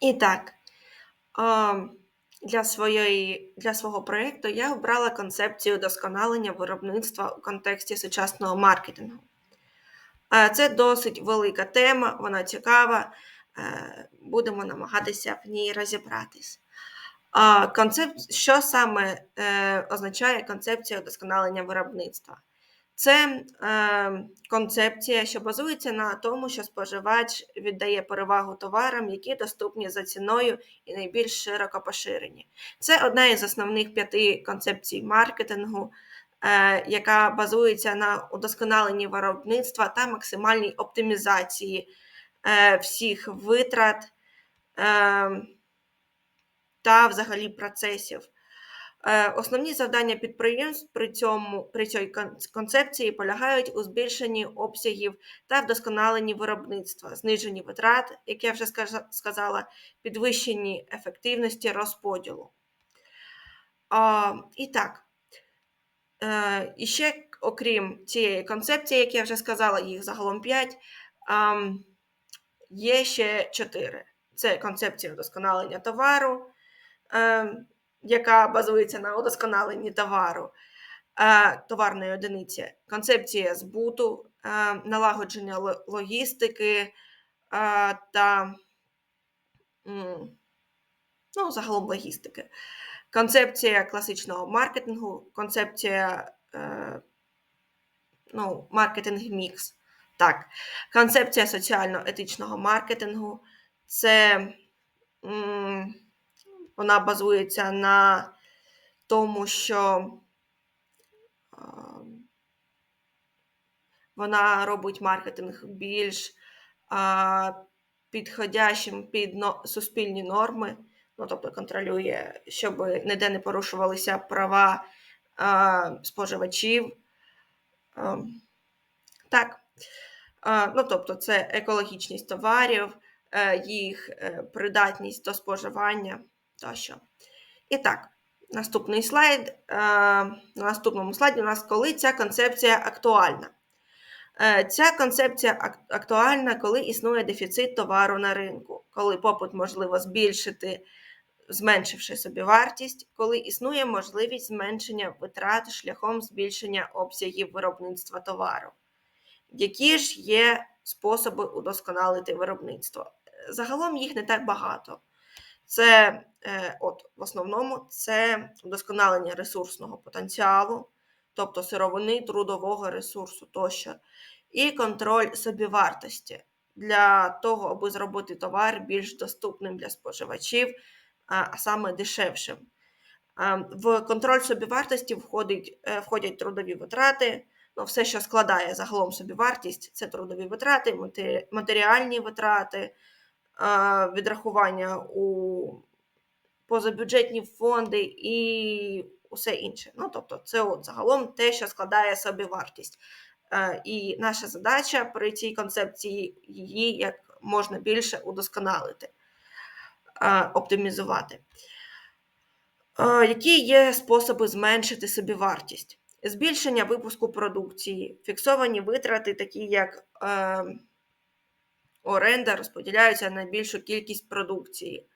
І так, для своєї, для свого проєкту я обрала концепцію досконалення виробництва у контексті сучасного маркетингу. Це досить велика тема, вона цікава. Е, будемо намагатися в ній розібратись. Концепт, Що саме е, означає концепція удосконалення виробництва? Це е, концепція, що базується на тому, що споживач віддає перевагу товарам, які доступні за ціною і найбільш широко поширені. Це одна із основних п'яти концепцій маркетингу, е, яка базується на удосконаленні виробництва та максимальній оптимізації е, всіх витрат е, та взагалі процесів. Е, основні завдання підприємств при цьому при цій концепції полягають у збільшенні обсягів та вдосконаленні виробництва, зниженні витрат, як я вже сказала, підвищенні ефективності розподілу. І так, е, і ще, окрім цієї концепції, як я вже сказала, їх загалом 5, є ще 4. Це концепція вдосконалення товару. Яка базується на удосконаленні товару, е, товарної одиниці, концепція збуту, е, налагодження логістики е, та ну, загалом логістики, концепція класичного маркетингу, концепція ну, маркетинг-мікс. Так, концепція соціально-етичного маркетингу це. Вона базується на тому, що вона робить маркетинг більш підходящим під суспільні норми, ну, тобто контролює, щоб ніде не порушувалися права споживачів. Так. Ну, тобто, це екологічність товарів, е, їх е, придатність до споживання тощо. І так, наступний слайд. Е, на наступному слайді у нас коли ця концепція актуальна. Е, ця концепція актуальна, коли існує дефіцит товару на ринку, коли попит можливо збільшити, зменшивши собі вартість, коли існує можливість зменшення витрат шляхом збільшення обсягів виробництва товару. Які ж є способи удосконалити виробництво? Загалом їх не так багато. Це е, от, в основному це вдосконалення ресурсного потенціалу, тобто сировини трудового ресурсу тощо, і контроль собівартості для того, аби зробити товар більш доступним для споживачів, а саме дешевшим. В контроль собівартості входить, е, входять трудові витрати, ну, все, що складає загалом собівартість, це трудові витрати, матеріальні витрати відрахування у позабюджетні фонди і усе інше. Ну, Тобто, це от загалом те, що складає собі вартість. І наша задача при цій концепції її як можна більше удосконалити, оптимізувати. Які є способи зменшити собі вартість? Збільшення випуску продукції, фіксовані витрати, такі як ем, оренда розподіляються на більшу кількість продукції,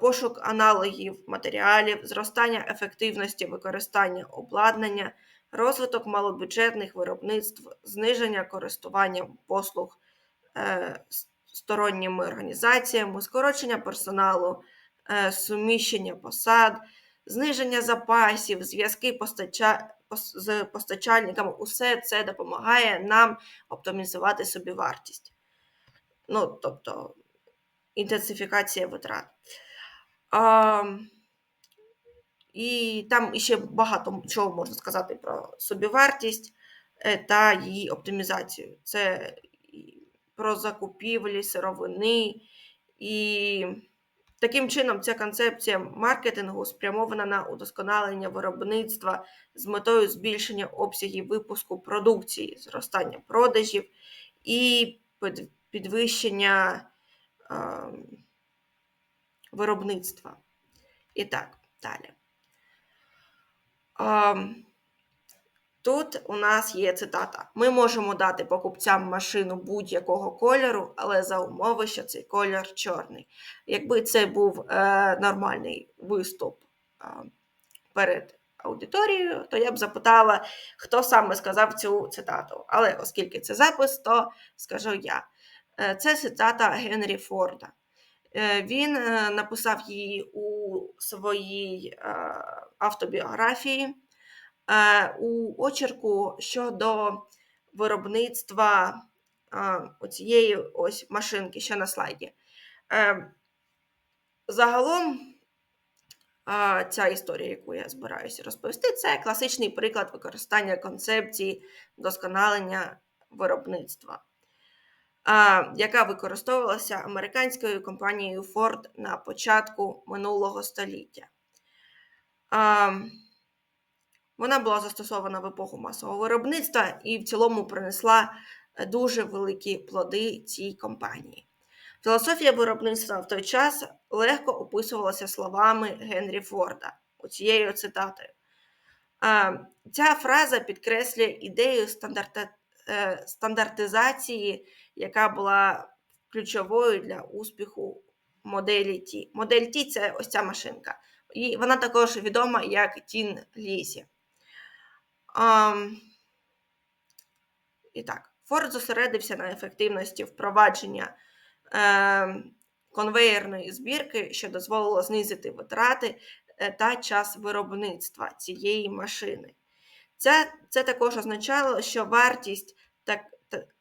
пошук аналогів матеріалів, зростання ефективності використання обладнання, розвиток малобюджетних виробництв, зниження користування послуг е, сторонніми організаціями, скорочення персоналу, е, суміщення посад, зниження запасів, зв'язки постача... з постачальниками. Усе це допомагає нам оптимізувати собівартість. Ну, тобто інтенсифікація витрат. А, І там ще багато чого можна сказати про собівартість та її оптимізацію. Це про закупівлі, сировини. І таким чином ця концепція маркетингу спрямована на удосконалення виробництва з метою збільшення обсягів випуску продукції, зростання продажів і підвищення виробництва. І так, далі. Тут у нас є цитата: ми можемо дати покупцям машину будь-якого кольору, але за умови, що цей колір чорний. Якби це був е, нормальний виступ е, перед аудиторією, то я б запитала, хто саме сказав цю цитату. Але оскільки це запис, то скажу я. Е, це цитата Генрі Форда. Е, він е, написав її у своїй автобіографії у очерку щодо виробництва цієї машинки, що на слайді. Загалом, ця історія, яку я збираюся розповісти, це класичний приклад використання концепції вдосконалення виробництва яка використовувалася американською компанією Ford на початку минулого століття. Вона була застосована в епоху масового виробництва і в цілому принесла дуже великі плоди цій компанії. Філософія виробництва в той час легко описувалася словами Генрі Форда, оцією цитатою. Ця фраза підкреслює ідею е, стандартизації яка була ключовою для успіху моделі Ті. Модель Ті це ось ця машинка. І вона також відома як Тін Лізі. Um, і так, Форд зосередився на ефективності впровадження е, конвеєрної збірки, що дозволило знизити витрати е, та час виробництва цієї машини. Це це також означало, що вартість так,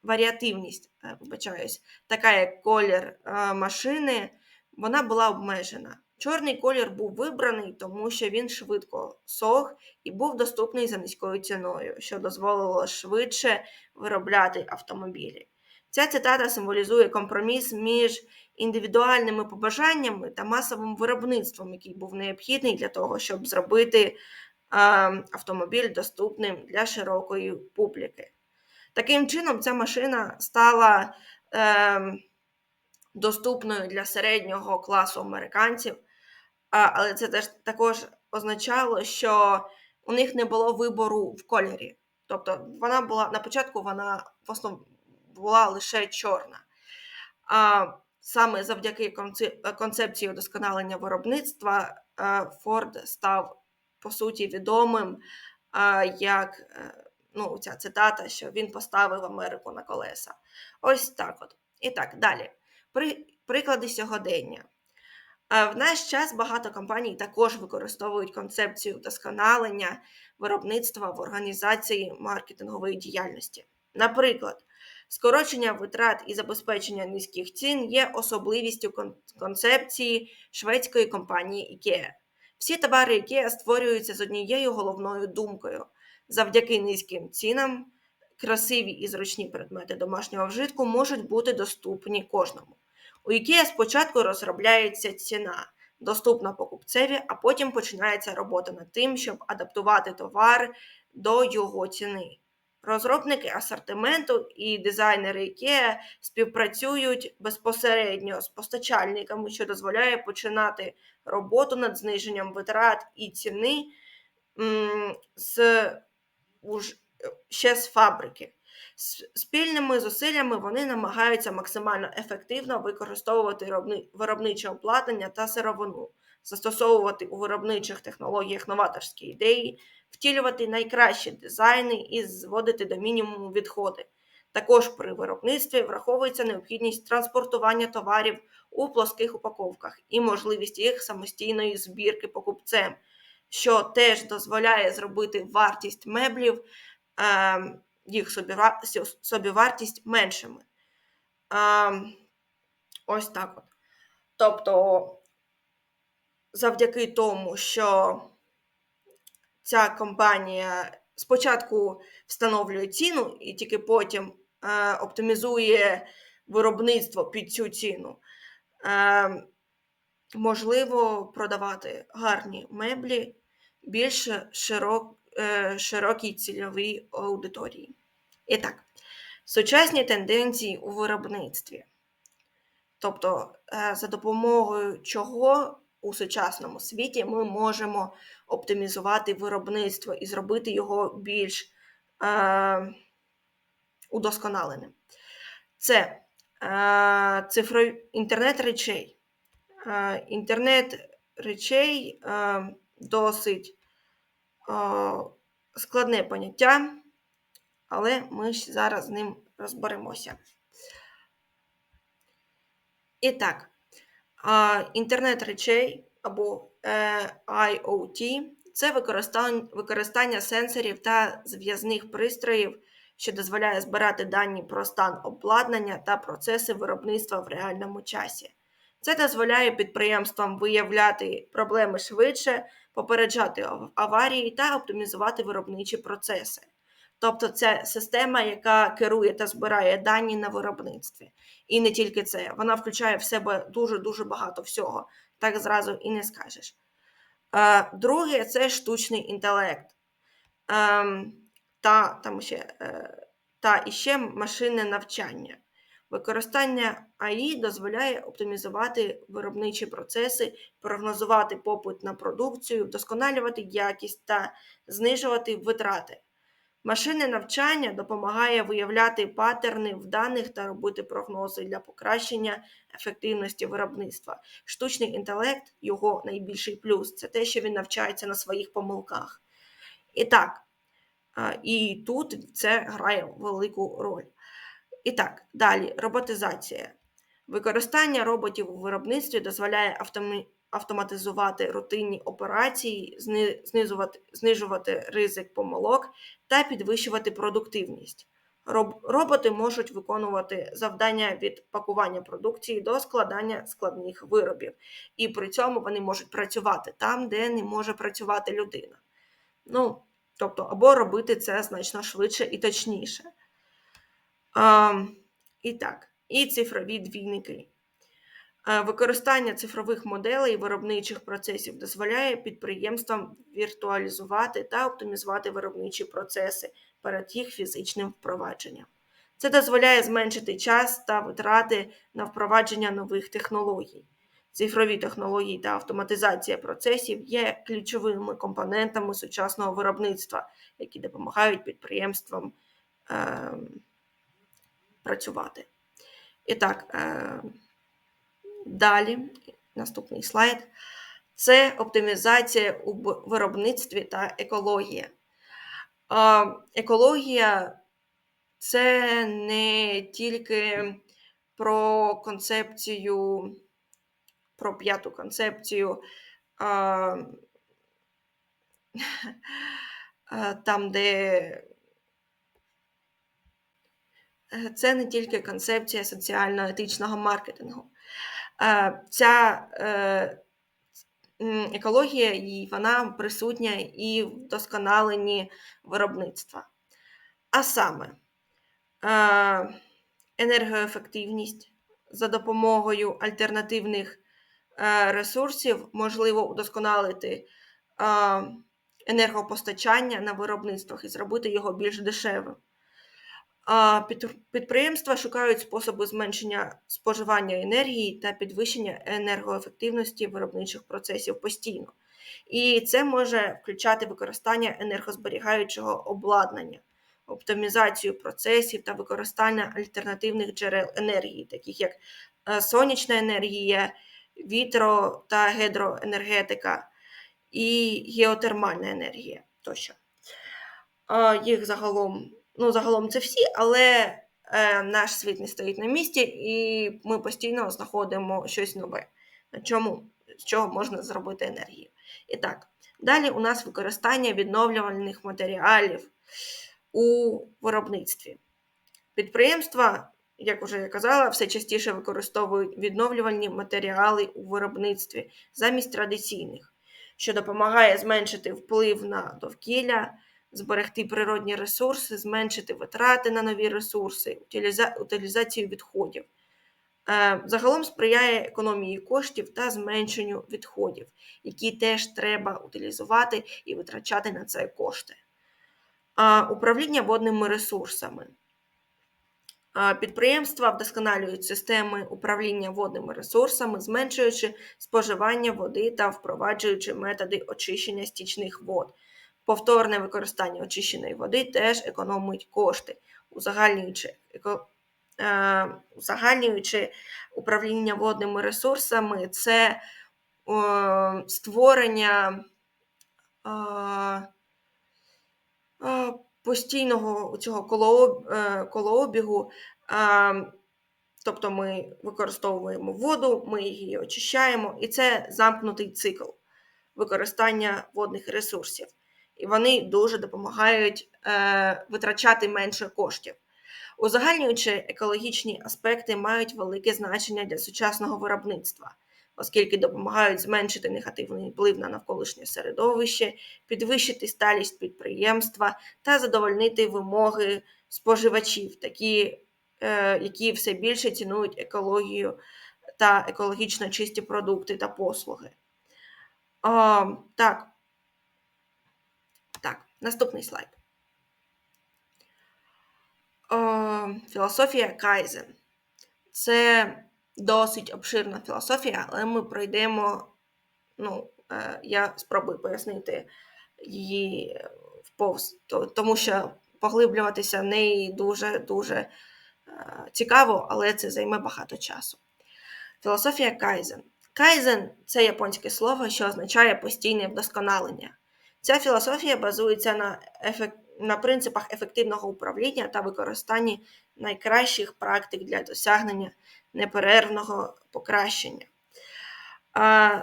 варіативність, вибачаюсь, така як колір е, машини, вона була обмежена. Чорний колір був вибраний, тому що він швидко сох і був доступний за низькою ціною, що дозволило швидше виробляти автомобілі. Ця цитата символізує компроміс між індивідуальними побажаннями та масовим виробництвом, який був необхідний для того, щоб зробити е, автомобіль доступним для широкої публіки. Таким чином, ця машина стала е, доступною для середнього класу американців, але це теж також означало, що у них не було вибору в кольорі. Тобто вона була на початку вона в основному була лише чорна. А саме завдяки концепції удосконалення виробництва Форд став по суті відомим як е, ну, ця цитата, що він поставив Америку на колеса. Ось так от. І так, далі. При, Приклади сьогодення. В наш час багато компаній також використовують концепцію вдосконалення виробництва в організації маркетингової діяльності. Наприклад, скорочення витрат і забезпечення низьких цін є особливістю концепції шведської компанії IKEA. Всі товари IKEA створюються з однією головною думкою завдяки низьким цінам красиві і зручні предмети домашнього вжитку можуть бути доступні кожному. У IKEA спочатку розробляється ціна, доступна покупцеві, а потім починається робота над тим, щоб адаптувати товар до його ціни. Розробники асортименту і дизайнери IKEA співпрацюють безпосередньо з постачальниками, що дозволяє починати роботу над зниженням витрат і ціни з ще з фабрики. Спільними зусиллями вони намагаються максимально ефективно використовувати виробниче обладнання та сировину, застосовувати у виробничих технологіях новаторські ідеї, втілювати найкращі дизайни і зводити до мінімуму відходи. Також при виробництві враховується необхідність транспортування товарів у плоских упаковках і можливість їх самостійної збірки покупцем що теж дозволяє зробити вартість меблів, ем, їх собівартість меншими. Ем, ось так от. Тобто, завдяки тому, що ця компанія спочатку встановлює ціну і тільки потім е, оптимізує виробництво під цю ціну. Ем, можливо продавати гарні меблі більш широк, е, широкій цільовій аудиторії. І так, сучасні тенденції у виробництві. Тобто, е, за допомогою чого у сучасному світі ми можемо оптимізувати виробництво і зробити його більш е, удосконаленим. Це е, цифровий інтернет речей. Е, інтернет речей е, досить е, складне поняття, але ми ж зараз з ним розберемося. І так, інтернет речей або е, IoT це використання сенсорів та зв'язних пристроїв, що дозволяє збирати дані про стан обладнання та процеси виробництва в реальному часі. Це дозволяє підприємствам виявляти проблеми швидше, попереджати аварії та оптимізувати виробничі процеси. Тобто це система, яка керує та збирає дані на виробництві. І не тільки це, вона включає в себе дуже-дуже багато всього, так зразу і не скажеш. Е, друге це штучний інтелект. Ем, та там ще, е, та іще машинне навчання. Використання АІ дозволяє оптимізувати виробничі процеси, прогнозувати попит на продукцію, вдосконалювати якість та знижувати витрати. Машинне навчання допомагає виявляти паттерни в даних та робити прогнози для покращення ефективності виробництва. Штучний інтелект, його найбільший плюс це те, що він навчається на своїх помилках. І так, і тут це грає велику роль. І так, далі роботизація. Використання роботів у виробництві дозволяє автоматизувати рутинні операції, знижувати, ризик помилок та підвищувати продуктивність. Роботи можуть виконувати завдання від пакування продукції до складання складних виробів, і при цьому вони можуть працювати там, де не може працювати людина. Ну, тобто, або робити це значно швидше і точніше. І так, і цифрові двійники. Використання цифрових моделей виробничих процесів дозволяє підприємствам віртуалізувати та оптимізувати виробничі процеси перед їх фізичним впровадженням. Це дозволяє зменшити час та витрати на впровадження нових технологій. Цифрові технології та автоматизація процесів є ключовими компонентами сучасного виробництва, які допомагають підприємствам е, працювати. І так, е, далі, наступний слайд це оптимізація у виробництві та екологія. Е, екологія це не тільки про концепцію, про п'яту концепцію. Е, там, де це не тільки концепція соціально-етичного маркетингу. Е, ця е, екологія і вона присутня і в досконаленні виробництва. А саме енергоефективність за допомогою альтернативних ресурсів можливо удосконалити енергопостачання на виробництвах і зробити його більш дешевим. Підприємства шукають способи зменшення споживання енергії та підвищення енергоефективності виробничих процесів постійно. І це може включати використання енергозберігаючого обладнання, оптимізацію процесів та використання альтернативних джерел енергії, таких як е, сонячна енергія, вітро та гідроенергетика і геотермальна енергія тощо. Їх загалом ну, загалом це всі, але е, наш світ не стоїть на місці, і ми постійно знаходимо щось нове, на чому, з чого можна зробити енергію. І так, далі у нас використання відновлювальних матеріалів у виробництві. Підприємства, як вже я казала, все частіше використовують відновлювальні матеріали у виробництві замість традиційних, що допомагає зменшити вплив на довкілля зберегти природні ресурси, зменшити витрати на нові ресурси, утилізацію відходів. Е, загалом сприяє економії коштів та зменшенню відходів, які теж треба утилізувати і витрачати на це кошти. Управління водними ресурсами. Підприємства вдосконалюють системи управління водними ресурсами, зменшуючи споживання води та впроваджуючи методи очищення стічних вод, повторне використання очищеної води теж економить кошти, узагальнюючи, е, узагальнюючи управління водними ресурсами, це створення е, е, постійного цього колообігу. Тобто ми використовуємо воду, ми її очищаємо, і це замкнутий цикл використання водних ресурсів. І вони дуже допомагають е, витрачати менше коштів. Узагальнюючи, екологічні аспекти мають велике значення для сучасного виробництва, оскільки допомагають зменшити негативний вплив на навколишнє середовище, підвищити сталість підприємства та задовольнити вимоги споживачів, такі, е, які все більше цінують екологію та екологічно чисті продукти та послуги. Так. Наступний слайд. Філософія Кайзен. Це досить обширна філософія, але ми пройдемо. Ну, е, я спробую пояснити її вповз, тому що поглиблюватися в неї дуже-дуже е, цікаво, але це займе багато часу. Філософія Кайзен. Кайзен це японське слово, що означає постійне вдосконалення. Ця філософія базується на ефект... на принципах ефективного управління та використання найкращих практик для досягнення неперервного покращення.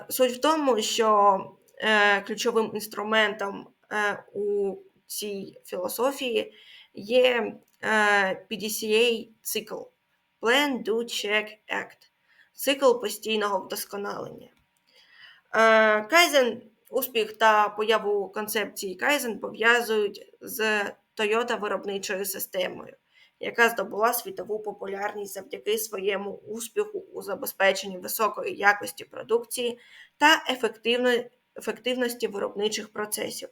Суть в тому, що е, ключовим інструментом е, у цій філософії є е, PDCA цикл Plan, Do, Check, Act цикл постійного вдосконалення. Кайзен, успіх та появу концепції Кайзен пов'язують з Toyota виробничою системою, яка здобула світову популярність завдяки своєму успіху у забезпеченні високої якості продукції та ефективності виробничих процесів.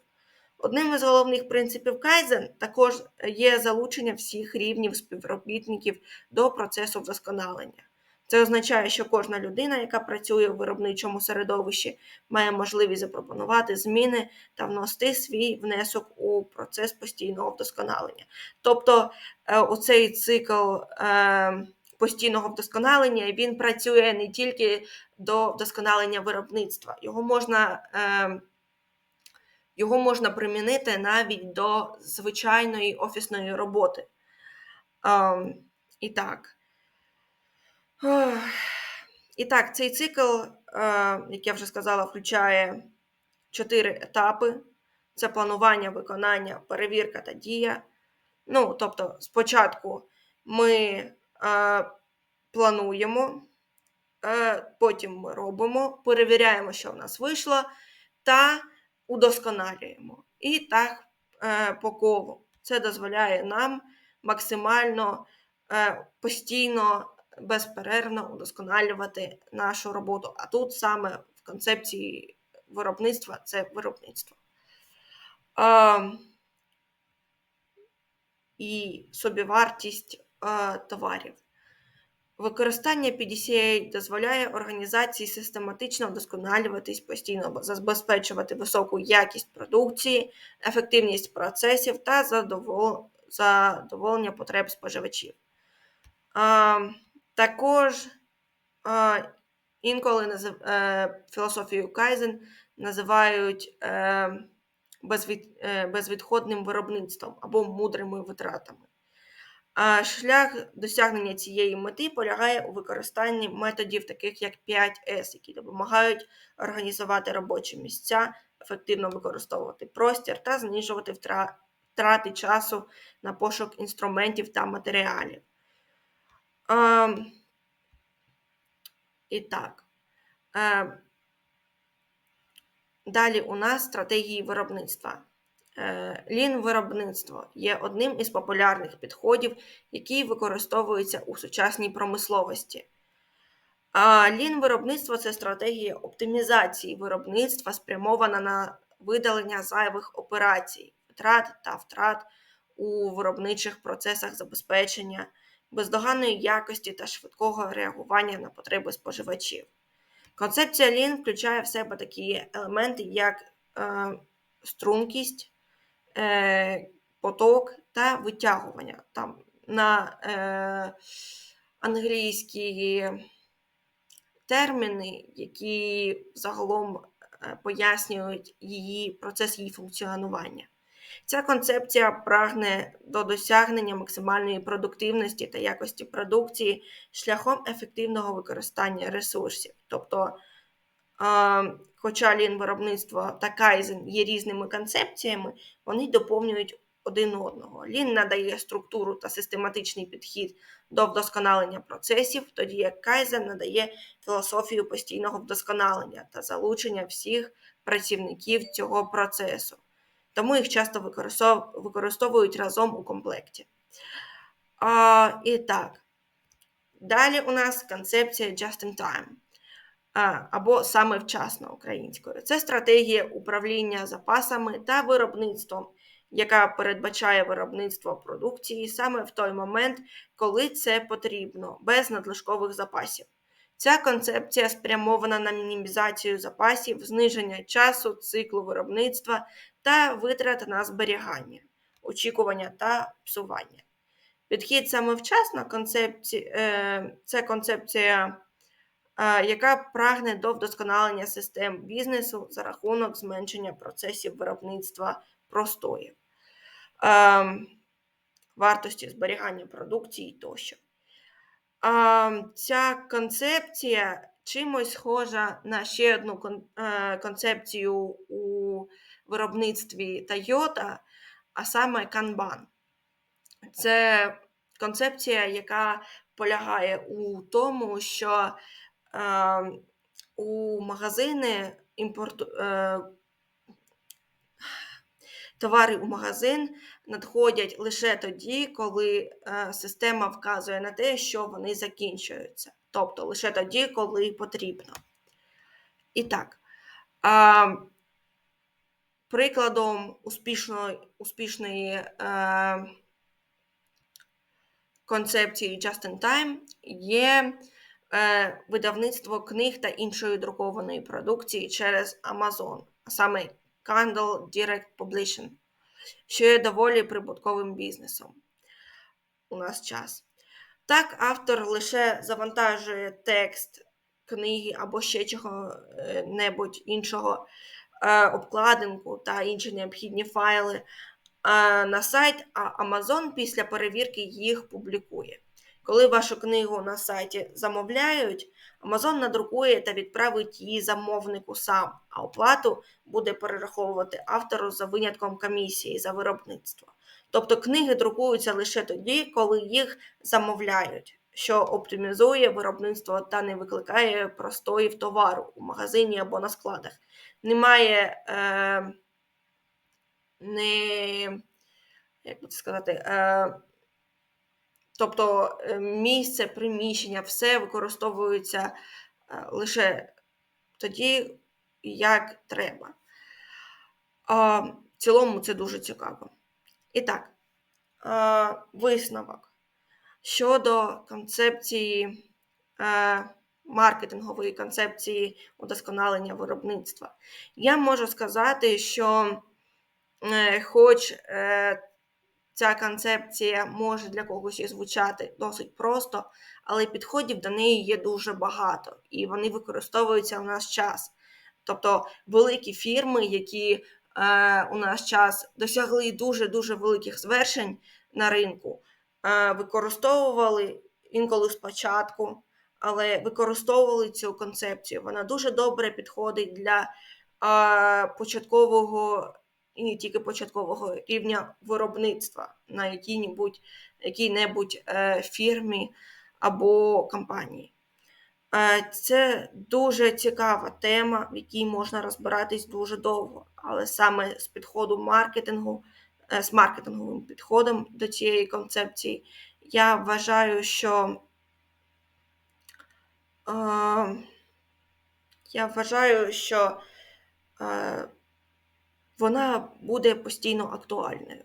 Одним із головних принципів Кайзен також є залучення всіх рівнів співробітників до процесу вдосконалення. Це означає, що кожна людина, яка працює у виробничому середовищі, має можливість запропонувати зміни та внести свій внесок у процес постійного вдосконалення. Тобто е, оцей цикл е, постійного вдосконалення він працює не тільки до вдосконалення виробництва, його можна. Е, його можна примінити навіть до звичайної офісної роботи. Ем, і так. І так, цей цикл, як я вже сказала, включає чотири етапи: це планування, виконання, перевірка та дія. Ну, тобто, спочатку ми плануємо, потім ми робимо, перевіряємо, що в нас вийшло, та удосконалюємо. І так е, по колу. Це дозволяє нам максимально е, постійно безперервно удосконалювати нашу роботу. А тут саме в концепції виробництва це виробництво. А, і собівартість а, товарів. Використання PDCA дозволяє організації систематично вдосконалюватись, постійно забезпечувати високу якість продукції, ефективність процесів та задоволення потреб споживачів. Також інколи е, філософію Кайзен називають е, е, безвідходним виробництвом або мудрими витратами. Шлях досягнення цієї мети полягає у використанні методів, таких як 5С, які допомагають організувати робочі місця, ефективно використовувати простір та знижувати втрати часу на пошук інструментів та матеріалів. А, І так. А, Далі у нас стратегії виробництва. Лін виробництво є одним із популярних підходів, який використовується у сучасній промисловості. Лін виробництво це стратегія оптимізації виробництва, спрямована на видалення зайвих операцій, втрат та втрат у виробничих процесах забезпечення бездоганної якості та швидкого реагування на потреби споживачів. Концепція Lean включає в себе такі елементи, як е, стрункість, е, поток та витягування. Там на е, англійські терміни, які загалом е, пояснюють її процес її функціонування. Ця концепція прагне до досягнення максимальної продуктивності та якості продукції шляхом ефективного використання ресурсів. Тобто, хоча лін виробництво та кайзен є різними концепціями, вони доповнюють один одного. Лін надає структуру та систематичний підхід до вдосконалення процесів, тоді як кайзен надає філософію постійного вдосконалення та залучення всіх працівників цього процесу тому їх часто використовують разом у комплекті. А, І так, далі у нас концепція just in time. Або саме вчасно українською. Це стратегія управління запасами та виробництвом, яка передбачає виробництво продукції саме в той момент, коли це потрібно, без надлишкових запасів. Ця концепція спрямована на мінімізацію запасів, зниження часу, циклу виробництва та витрат на зберігання, очікування та псування. Підхід саме вчасно концепція, е, це концепція, е, яка прагне до вдосконалення систем бізнесу за рахунок зменшення процесів виробництва простоїв, е, вартості зберігання продукції тощо. Ця концепція чимось схожа на ще одну концепцію у виробництві Toyota, а саме канбан. Це концепція, яка полягає у тому, що е, у магазини імпорту, е, товари у магазин надходять лише тоді, коли е, система вказує на те, що вони закінчуються. Тобто лише тоді, коли потрібно. І так. Прикладом успішної успішної е, концепції Just in Time є е, видавництво книг та іншої друкованої продукції через Amazon, а саме Kindle Direct Publishing, що є доволі прибутковим бізнесом у нас час. Так, автор лише завантажує текст книги або ще чого-небудь іншого. Е, обкладинку та інші необхідні файли е, на сайт, а Amazon після перевірки їх публікує. Коли вашу книгу на сайті замовляють, Amazon надрукує та відправить її замовнику сам, а оплату буде перераховувати автору за винятком комісії за виробництво. Тобто книги друкуються лише тоді, коли їх замовляють, що оптимізує виробництво та не викликає простоїв товару у магазині або на складах немає е, не, як сказати, е, тобто е, місце, приміщення, все використовується е, лише тоді, як треба. В цілому це дуже цікаво. І так, е, висновок щодо концепції. Маркетингової концепції удосконалення виробництва. Я можу сказати, що, хоч ця концепція може для когось і звучати досить просто, але підходів до неї є дуже багато, і вони використовуються у нас час. Тобто великі фірми, які е, у наш час досягли дуже-дуже великих звершень на ринку, е, використовували інколи спочатку але використовували цю концепцію. Вона дуже добре підходить для а, початкового і не тільки початкового рівня виробництва на якій-небудь якій-небудь е, фірмі або компанії. Е, це дуже цікава тема, в якій можна розбиратись дуже довго, але саме з підходу маркетингу, е, з маркетинговим підходом до цієї концепції, я вважаю, що я вважаю, що вона буде постійно актуальною.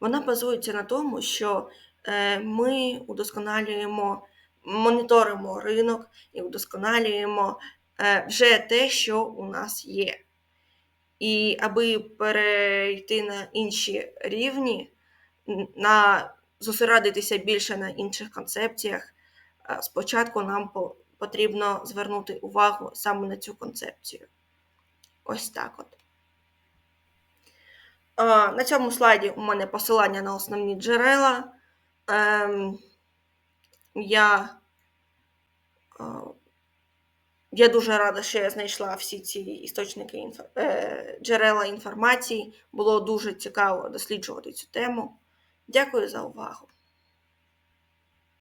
Вона базується на тому, що е, ми удосконалюємо, моніторимо ринок і удосконалюємо е, вже те, що у нас є. І аби перейти на інші рівні, на зосередитися більше на інших концепціях, е, спочатку нам потрібно звернути увагу саме на цю концепцію. Ось так от. На цьому слайді у мене посилання на основні джерела. Ем, Я, я дуже рада, що я знайшла всі ці істочники е, джерела інформації. Було дуже цікаво досліджувати цю тему. Дякую за увагу.